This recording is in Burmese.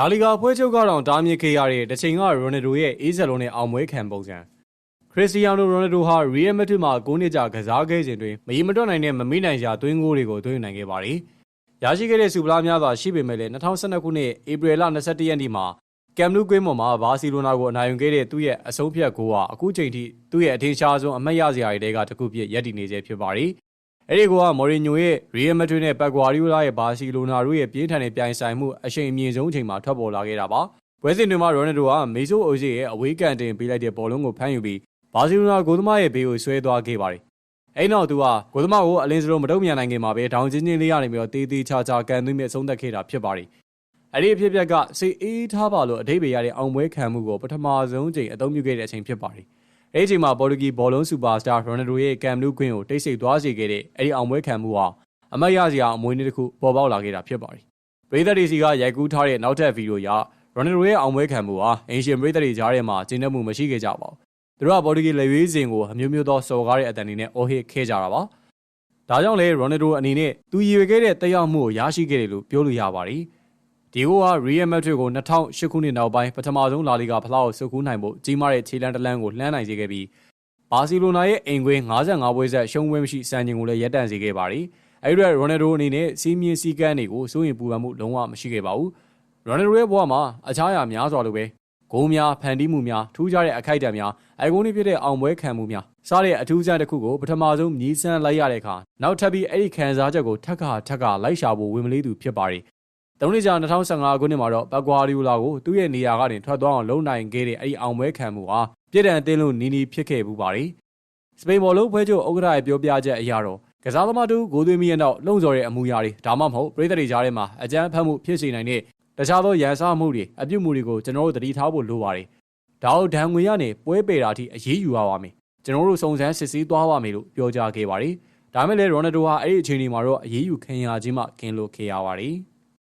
လာလီဂါအဖွဲ့ချုပ်ကတော့တားမြစ်ခဲ့ရတဲ့တချိန်ကရိုနယ်ဒိုရဲ့အေးဇက်လုံးနဲ့အောင်ပွဲခံပုံစံခရစ္စတီယာနိုရိုနယ်ဒိုဟာရီယယ်မက်ဒရစ်မှာ9နှစ်ကြာကစားခဲ့စဉ်တွင်မရီမတွက်နိုင်တဲ့မမိနိုင်ရာသွင်းဂိုးတွေကိုသွင်းနိုင်ခဲ့ပါတယ်။ရရှိခဲ့တဲ့စူပလာများစွာရှိပေမဲ့လည်း2012ခုနှစ်ဧပြီလ22ရက်နေ့မှာကမ်နူးကွင်းပေါ်မှာဘာစီလိုနာကိုအနိုင်ယူခဲ့တဲ့သူ့ရဲ့အဆုံးဖြတ်ဂိုးဟာအခုချိန်ထိသူ့ရဲ့အထင်ရှားဆုံးအမှတ်ရစရာတွေကတစ်ခုဖြစ်ရပ်တည်နေစေဖြစ်ပါတယ်။ အဲဒီကောကမော်ရီညိုရဲ့ရီယယ်မက်ဒရစ်နဲ့ပတ်ဂွာရီယိုလာရဲ့ဘာစီလိုနာတို့ရဲ့ပြင်းထန်တဲ့ပြိုင်ဆိုင်မှုအရှိန်အမြင့်ဆုံးအချိန်မှာထွက်ပေါ်လာခဲ့တာပါ။ပွဲစဉ်တွေမှာရိုနယ်ဒိုကမေဆိုအိုစီရဲ့အဝေးကန်တင်ပေးလိုက်တဲ့ဘောလုံးကိုဖမ်းယူပြီးဘာစီလိုနာဂိုးသမားရဲ့ဘေးကိုဆွဲသွားခဲ့ပါတယ်။အဲ့နောက်သူကဂိုးသမားကိုအလင်းစလုံးမတုံ့ပြန်နိုင်ခင်မှာပဲဒေါင်ချင်းချင်းလေးရနေပြီးတော့တေးသေးချာချာကန်သွင်းပြီးအဆုံးသတ်ခဲ့တာဖြစ်ပါတယ်။အဲ့ဒီအဖြစ်အပျက်ကစိတ်အေးထားပါလို့အတိတ်ပဲရတဲ့အောင်ပွဲခံမှုကိုပထမဆုံးချိန်အသုံးပြုခဲ့တဲ့အချိန်ဖြစ်ပါတယ်။ အဲ့ဒီအချိန်မှာပေါ်တူဂီဘောလုံးစူပါစတာရိုနယ်ဒိုရဲ့ကမ်နူးကွင်းကိုတိတ်ဆိတ်သွားစေခဲ့တဲ့အဲ့ဒီအောင်ပွဲခံမှုဟာအမတ်ရစရာအမွေးနေ့တစ်ခုပေါ်ပေါက်လာခဲ့တာဖြစ်ပါတယ်။ပရိသတ်တွေစီကရိုက်ကူးထားတဲ့နောက်ထပ်ဗီဒီယိုအရရိုနယ်ဒိုရဲ့အောင်ပွဲခံမှုဟာအင်ရှင်ပရိသတ်တွေကြားထဲမှာကျင်းတဲ့မှုမရှိခဲ့ကြပါဘူး။သူတို့ကပေါ်တူဂီလက်ရွေးစင်ကိုအမျိုးမျိုးသောစော်ကားတဲ့အတန်တွေနဲ့အော်ဟစ်ခဲ့ကြတာပါ။ဒါကြောင့်လေရိုနယ်ဒိုအနေနဲ့သူရည်ရွယ်ခဲ့တဲ့တက်ရောက်မှုကိုရရှိခဲ့တယ်လို့ပြောလို့ရပါတယ်။ ဒီဂိုးကရီယယ်မက်ဒရစ်ကို2008ခုနှစ်နောက်ပိုင်းပထမဆုံးလာလီဂါဖလားကိုစုကူးနိုင်ဖို့ကြီးမားတဲ့ခြေလမ်းတစ်လမ်းကိုလှမ်းနိုင်စေခဲ့ပြီးဘာစီလိုနာရဲ့အိမ်ကွင်း55ပွဲဆက်ရှုံးပွဲမရှိစံချိန်ကိုလည်းရပ်တန့်စေခဲ့ပါတယ်။အဲဒီတော့ရိုနယ်ဒိုအနေနဲ့စီးမြင့်စည်းကမ်းတွေကိုစိုးရင်ပူပန်မှုလုံးဝမရှိခဲ့ပါဘူး။ရိုနယ်ဒိုရဲ့ဘဝမှာအခြားအရာများစွာလိုပဲဂိုးများဖန်တီးမှုများထူးခြားတဲ့အခိုက်အတန့်များအိုင်ကွန်တွေဖြစ်တဲ့အောင်ပွဲခံမှုများစတဲ့အထူးခြားတစ်ခုကိုပထမဆုံးမြည်ဆန်းလိုက်ရတဲ့အခါနောက်ထပ်ပြီးအဲ့ဒီခံစားချက်ကိုထက်ခါထက်ခါလိုက်ရှာဖို့ဝင်မလေးသူဖြစ်ပါတယ်။ သုံးနှစ်ကြာ2015ခုနှစ်မှာတော့ဘက်ဂွာရီယိုလာကိုသူ့ရဲ့နေရာကနေထွက်သွားအောင်လုံနိုင်ခဲ့တဲ့အဲ့ဒီအောင်ပွဲခံမှုဟာပြည်တံအသင်းလို့နီးနီးဖြစ်ခဲ့မှုပါတယ်။စပိန်ဘောလုံးဖွဲ့ချုပ်ဥက္ကဋ္ဌရဲ့ပြောပြချက်အရတော့ကစားသမားတို့ဂိုးသွင်းပြီးတဲ့နောက်လုံစော်တဲ့အမူအရာတွေဒါမှမဟုတ်ပြည်သက်တွေကြားထဲမှာအကြမ်းဖက်မှုဖြစ်စေနိုင်တဲ့တခြားသောရန်စားမှုတွေအပြုတ်မှုတွေကိုကျွန်တော်တို့သတိထားဖို့လိုပါတယ်။ဒါအောင်ဒဏ်ငွေရနေပွဲပေတာထိအရေးယူရပါမယ်။ကျွန်တော်တို့စုံစမ်းစစ်ဆေးသွားပါမယ်လို့ပြောကြားခဲ့ပါတယ်။ဒါမဲ့လည်းရိုနယ်ဒိုဟာအဲ့ဒီအချိန်ဒီမှာတော့အရေးယူခံရခြင်းမှကင်းလို့ခဲ့ရပါတယ်။